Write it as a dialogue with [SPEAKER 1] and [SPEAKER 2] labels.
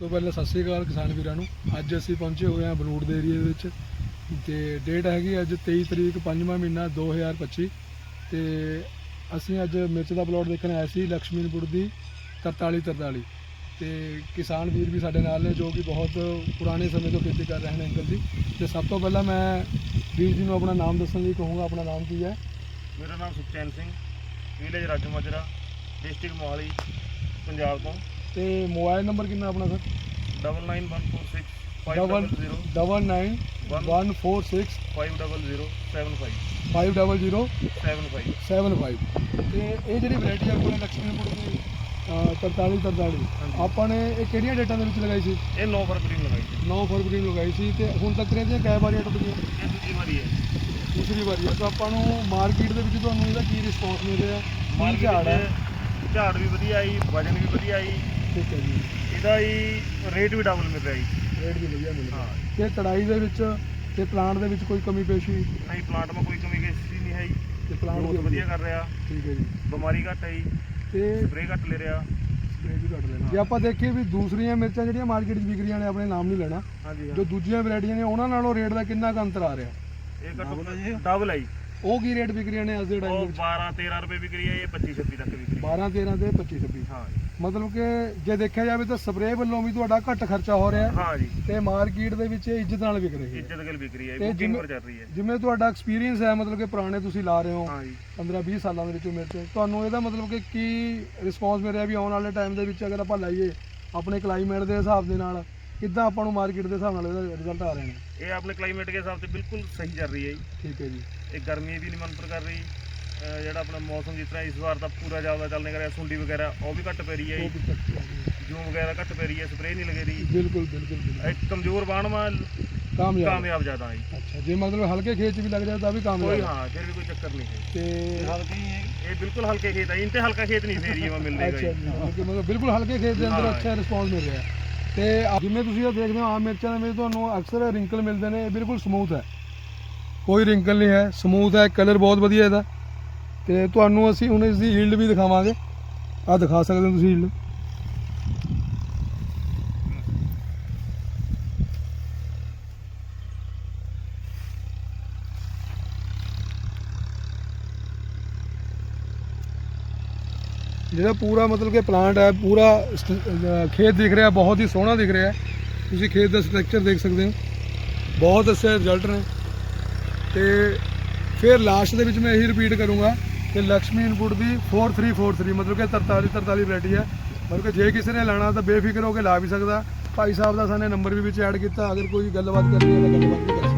[SPEAKER 1] ਤੋਂ ਪਹਿਲਾਂ ਸਤਿ ਸ੍ਰੀ ਅਕਾਲ ਕਿਸਾਨ ਵੀਰਾਂ ਨੂੰ। ਅੱਜ ਅਸੀਂ ਪਹੁੰਚੇ ਹੋਏ ਹਾਂ ਬਰੂਡ ਦੇ ਏਰੀਏ ਦੇ ਵਿੱਚ। ਤੇ ਡੇਟ ਹੈਗੀ ਅੱਜ 23 ਤਰੀਕ 5ਵਾਂ ਮਹੀਨਾ 2025 ਤੇ ਅਸੀਂ ਅੱਜ ਮਿਰਚ ਦਾ ਪਲਾਟ ਦੇਖਣ ਆਏ ਸੀ ਲక్ష్ਮੀਨਪੁਰ ਦੀ 43 43 ਤੇ ਕਿਸਾਨ ਵੀਰ ਵੀ ਸਾਡੇ ਨਾਲ ਨੇ ਜੋ ਕਿ ਬਹੁਤ ਪੁਰਾਣੇ ਸਮੇਂ ਤੋਂ ਖੇਤੀ ਕਰ ਰਹੇ ਨੇ ਅੰਕਲ ਜੀ। ਤੇ ਸਭ ਤੋਂ ਪਹਿਲਾਂ ਮੈਂ ਵੀਰ ਜੀ ਨੂੰ ਆਪਣਾ ਨਾਮ ਦੱਸਣ ਲਈ ਕਹੂੰਗਾ। ਆਪਣਾ ਨਾਮ ਕੀ ਹੈ?
[SPEAKER 2] ਮੇਰਾ ਨਾਮ ਸੁਖਚੈਨ ਸਿੰਘ। ਵਿਲੇਜ ਰਾਜੂ ਮਾਜਰਾ, ਡਿਸਟ੍ਰਿਕਟ ਮੋਹਾਲੀ, ਪੰਜਾਬ ਤੋਂ।
[SPEAKER 1] ਤੇ ਮੋਬਾਈਲ ਨੰਬਰ ਕਿੰਨਾ ਆਪਣਾ sir?
[SPEAKER 2] 99146
[SPEAKER 1] double
[SPEAKER 2] 500
[SPEAKER 1] double nine one four six
[SPEAKER 2] 50075
[SPEAKER 1] five double zero
[SPEAKER 2] 75
[SPEAKER 1] seven five ਤੇ ਇਹ ਜਿਹੜੀ ਵੈਰਾਈਟੀ ਆਪਣੇ ਲక్ష్ਮੀਪੁਰ ਦੀ ਅਹ, 43 43 ਆਪਾਂ ਨੇ ਇਹ ਕਿਹੜੀਆਂ ਡੇਟਾਂ ਦੇ ਵਿੱਚ ਲਗਾਈ ਸੀ?
[SPEAKER 2] ਇਹ 9 ਫਰਵਰੀ ਨੂੰ ਲਗਾਈ ਸੀ।
[SPEAKER 1] 9 ਫਰਵਰੀ ਨੂੰ ਲਗਾਈ ਸੀ ਤੇ ਹੁਣ ਤੱਕ ਇਹਦੀਆਂ ਕਈ ਵਾਰੀਆਂ ਟੁੱਟ ਗਈਆਂ?
[SPEAKER 2] ਇਹ ਦੂਜੀ ਵਾਰੀ ਹੈ।
[SPEAKER 1] ਦੂਸਰੀ ਵਾਰੀ ਹੈ। ਤਾਂ ਆਪਾਂ ਨੂੰ ਮਾਰਕੀਟ ਦੇ ਵਿੱਚ ਤੁਹਾਨੂੰ ਇਹਦਾ ਕੀ ਰਿਸਪੌਂਸ ਮਿਲ ਰਿਹਾ
[SPEAKER 2] ਮਾਰਕੀਟ
[SPEAKER 1] ਝਾੜ
[SPEAKER 2] ਵੀ ਵਧੀਆ ਆਈ ਵਜਨ ਵੀ ਵਧੀਆ ਆਈ।
[SPEAKER 1] ਠੀਕ ਹੈ ਜੀ।
[SPEAKER 2] ਇਹਦਾ ਹੀ ਰੇਟ ਵੀ ਡਬਲ ਮਿਲ ਰਿਹਾ ਜੀ।
[SPEAKER 1] ਰੇਟ ਵੀ ਵਧੀਆ ਮਿਲ ਰਿਹਾ।
[SPEAKER 2] ਹਾਂ।
[SPEAKER 1] ਤੇ ਕੜਾਈ ਦੇ ਵਿੱਚ ਤੇ ਪਲਾਂਟ ਦੇ ਵਿੱਚ ਕੋਈ ਕਮੀ ਪੇਸ਼ੀ?
[SPEAKER 2] ਨਹੀਂ ਪਲਾਂਟ ਮਾ ਕੋਈ ਕਮੀ ਕਿਸੇ ਨਹੀਂ ਹੈ ਜੀ।
[SPEAKER 1] ਤੇ ਪਲਾਂਟ
[SPEAKER 2] ਬਹੁਤ ਵਧੀਆ ਕਰ ਰਿਹਾ।
[SPEAKER 1] ਠੀਕ ਹੈ ਜੀ।
[SPEAKER 2] ਬਿਮਾਰੀ ਘੱਟ ਹੈ ਜੀ।
[SPEAKER 1] ਤੇ
[SPEAKER 2] ਸਪਰੇ ਘੱਟ ਲੈ ਰਿਹਾ।
[SPEAKER 1] ਸਪਰੇ ਵੀ ਘੱਟ ਲੈਣਾ ਜੇ ਆਪਾਂ ਦੇਖੀਏ ਵੀ ਦੂਸਰੀਆਂ ਮਿਰਚਾਂ ਜਿਹੜੀਆਂ ਮਾਰਕੀਟ 'ਚ ਵਿਕ ਰਹੀਆਂ ਨੇ ਆਪਣੇ ਨਾਮ ਨਹੀਂ ਲੈਣਾ।
[SPEAKER 2] ਹਾਂਜੀ ਹਾਂ।
[SPEAKER 1] ਜੋ ਦੂਜੀਆਂ ਵੈਰਾਈਟੀਆਂ ਨੇ ਉਹਨਾਂ ਨਾਲੋਂ ਰੇਟ ਦਾ ਕਿੰਨਾ ਕੁ ਅੰਤਰ ਆ ਰਿਹਾ?
[SPEAKER 2] ਇਹ ਘੱਟੋ ਡਬਲ ਹੈ ਜੀ।
[SPEAKER 1] ਉਹ ਕੀ ਰੇਟ ਵਿਕ ਰਹੀਆਂ ਨੇ ਅੱਜ ਦੇ ਟਾਈਮ
[SPEAKER 2] ਉਹ
[SPEAKER 1] ਵਿੱਚ?
[SPEAKER 2] 12 13 ਰੁਪਏ ਵਿਕ ਰਹੀ ਹੈ ਇਹ 25 26 ਤੱਕ ਵਿਕ ਰਹੀ ਹੈ
[SPEAKER 1] 12 13 ਤੇ 25 26
[SPEAKER 2] ਹਾਂ।
[SPEAKER 1] ਮਤਲਬ ਕਿ ਜੇ ਦੇਖਿਆ ਜਾਵੇ ਤਾਂ ਸਪਰੇਅ ਵੱਲੋਂ ਵੀ ਤੁਹਾਡਾ ਘੱਟ ਖਰਚਾ ਹੋ ਰਿਹਾ ਹੈ
[SPEAKER 2] ਹਾਂ ਜੀ।
[SPEAKER 1] ਤੇ ਮਾਰਕੀਟ ਦੇ ਵਿੱਚ ਇਹ ਇੱਜ਼ਤ ਨਾਲ ਵਿਕ ਰਹੀ ਹੈ।
[SPEAKER 2] ਇੱਜ਼ਤ ਗੱਲ ਵਿਕ ਰਹੀ ਹੈ
[SPEAKER 1] ਤੇ
[SPEAKER 2] ਬੁਕਿੰਗ
[SPEAKER 1] ਜਿਵੇਂ-
[SPEAKER 2] ਪਰ ਚੱਲ ਰਹੀ ਹੈ।
[SPEAKER 1] ਜਿਵੇਂ ਤੁਹਾਡਾ ਐਕਸਪੀਰੀਅੰਸ ਹੈ ਮਤਲਬ ਕਿ ਪੁਰਾਣੇ ਤੁਸੀਂ ਲਾ ਰਹੇ ਹੋ
[SPEAKER 2] ਹਾਂ ਜੀ।
[SPEAKER 1] 15 20 ਸਾਲਾਂ ਦੇ ਵਿੱਚ ਮਿਰਚ ਤੁਹਾਨੂੰ ਇਹਦਾ ਮਤਲਬ ਕਿ ਕੀ ਰਿਸਪੌਂਸ ਮਿਲ ਰਿਹਾ ਵੀ ਆਉਣ ਵਾਲੇ ਟਾਈਮ ਦੇ ਵਿੱਚ ਅਗਰ ਆਪਾਂ ਲਾਈਏ ਆਪਣੇ ਕਲਾਈਮੇਟ ਦੇ ਹਿਸਾਬ ਦੇ ਨਾਲ? ਕਿੱਦਾਂ ਆਪਾਂ ਨੂੰ ਮਾਰਕੀਟ ਦੇ ਹਿਸਾਬ ਨਾਲ ਇਹਦਾ ਰਿਜ਼ਲਟ ਆ ਰਹੇ ਨੇ
[SPEAKER 2] ਇਹ ਆਪਣੇ ਕਲਾਈਮੇਟ ਦੇ ਹਿਸਾਬ ਤੇ ਬਿਲਕੁਲ ਸਹੀ ਚੱਲ ਰਹੀ ਹੈ ਜੀ।
[SPEAKER 1] ਠੀਕ ਹੈ ਜੀ।
[SPEAKER 2] ਇਹ ਗਰਮੀ ਵੀ ਨਹੀਂ ਮੰਤਰ ਕਰ ਰਹੀ। ਜਿਹੜਾ ਆਪਣਾ ਮੌਸਮ ਜਿਸ ਤਰ੍ਹਾਂ ਇਸ ਵਾਰ ਤਾਂ ਪੂਰਾ ਜ਼ਿਆਦਾ ਚੱਲਣੇ ਕਰਿਆ ਸੁੰਡੀ ਵਗੈਰਾ ਉਹ ਵੀ ਘੱਟ ਪੈ ਰਹੀ ਹੈ
[SPEAKER 1] ਉਹ
[SPEAKER 2] ਜੀ
[SPEAKER 1] ਵੀ ਤੱਕ ਹੈ।
[SPEAKER 2] ਜੂਮ ਵਗੈਰਾ ਘੱਟ ਪੈ ਰਹੀ ਹੈ ਸਪਰੇਅ ਨਹੀਂ ਲੱਗੇ ਰਹੀ
[SPEAKER 1] ਬਿਲਕੁਲ ਬਿਲਕੁਲ ਬਿਲਕੁਲ।
[SPEAKER 2] ਇੱਕ ਕਮਜ਼ੋਰ ਬਾਣ ਮਾ
[SPEAKER 1] ਕਾਮਯਾਬ।
[SPEAKER 2] ਕਾਮਯਾਬ ਜ਼ਿਆਦਾ ਹੈ ਜੀ।
[SPEAKER 1] ਅੱਛਾ ਜੇ ਮਤਲਬ ਹਲਕੇ ਖੇਤ 'ਚ ਵੀ ਲੱਗ ਜਾਏ ਤਾਂ ਵੀ ਕਾਮਯਾਬ
[SPEAKER 2] ਕੋਈ
[SPEAKER 1] ਹੈ।
[SPEAKER 2] ਹਾਂ ਫਿਰ ਵੀ ਕੋਈ ਚੱਕਰ ਨਹੀਂ ਹੈ
[SPEAKER 1] ਤੇ
[SPEAKER 2] ਇਹ ਬਿਲਕੁਲ ਹਲਕੇ ਖੇਤ ਹੈ ਇਨ ਤੇ ਹਲਕਾ ਖੇਤ ਨਹੀਂ ਇਸ ਏਰੀਆ ਮਾ ਮਿਲੇਗਾ
[SPEAKER 1] ਅੱਛਾ
[SPEAKER 2] ਜੀ
[SPEAKER 1] ਜੀ ਮਤਲਬ ਕਿ ਮਤਲਬ ਬਿਲਕੁਲ ਹਲਕੇ ਖੇਤ ਦੇ ਅੰਦਰ
[SPEAKER 2] ਹਾਂ।
[SPEAKER 1] ਅੱਛਾ ਰਿਸਪੌਂਸ ਮਿਲ ਰਿਹਾ ਹੈ। ਤੇ ਜਿਵੇਂ ਤੁਸੀਂ ਇਹ ਦੇਖਦੇ ਹੋ ਆਮ ਮਿਰਚਾਂ ਦੇ ਵਿੱਚ ਤੁਹਾਨੂੰ ਅਕਸਰ ਰਿੰਕਲ ਮਿਲਦੇ ਨੇ, ਇਹ ਬਿਲਕੁਲ ਸਮੂਥ ਹੈ। ਕੋਈ ਰਿੰਕਲ ਨਹੀਂ ਹੈ ਸਮੂਥ ਹੈ ਕਲਰ ਬਹੁਤ ਵਧੀਆ ਇਹਦਾ। ਤੇ ਤੁਹਾਨੂੰ ਅਸੀਂ ਹੁਣ ਇਸ ਦੀ ਹੀਲਡ ਵੀ ਦਿਖਾਵਾਂਗੇ। ਆ ਦਿਖਾ ਸਕਦੇ ਹੋ ਤੁਸੀਂ ਹੀਲਡ ਜਿਹੜਾ ਪੂਰਾ ਮਤਲਬ ਕਿ ਪਲਾਂਟ ਹੈ, ਪੂਰਾ ਖੇਤ ਦਿਖ ਰਿਹਾ, ਬਹੁਤ ਹੀ ਸੋਹਣਾ ਦਿਖ ਰਿਹਾ। ਤੁਸੀਂ ਖੇਤ ਦਾ ਸਟਰਕਚਰ ਦੇਖ ਸਕਦੇ ਹੋ। ਬਹੁਤ ਅੱਛੇ ਰਿਜ਼ਲਟ ਨੇ। ਤੇ ਫਿਰ ਲਾਸਟ ਦੇ ਵਿੱਚ ਮੈਂ ਇਹੀ ਰਿਪੀਟ ਕਰੂੰਗਾ ਕਿ ਲక్ష్ਮੀ ਇਨਪੁਟ ਦੀ 4343 ਮਤਲਬ ਕਿ 43 43 ਵੈਰਾਈਟੀ ਹੈ। ਮਤਲਬ ਕਿ ਜੇ ਕਿਸੇ ਨੇ ਲੈਣਾ ਤਾਂ ਬੇਫਿਕਰ ਹੋ ਕੇ ਲਾ ਵੀ ਸਕਦਾ। ਭਾਈ ਸਾਹਿਬ ਦਾ ਸਾਨੇ ਨੰਬਰ ਵੀ ਵਿੱਚ ਐਡ ਕੀਤਾ। ਅਗਰ ਕੋਈ ਗੱਲਬਾਤ ਕਰਨੀ ਹੈ ਤਾਂ ਗੱਲਬਾਤ ਵੀ ਕਰ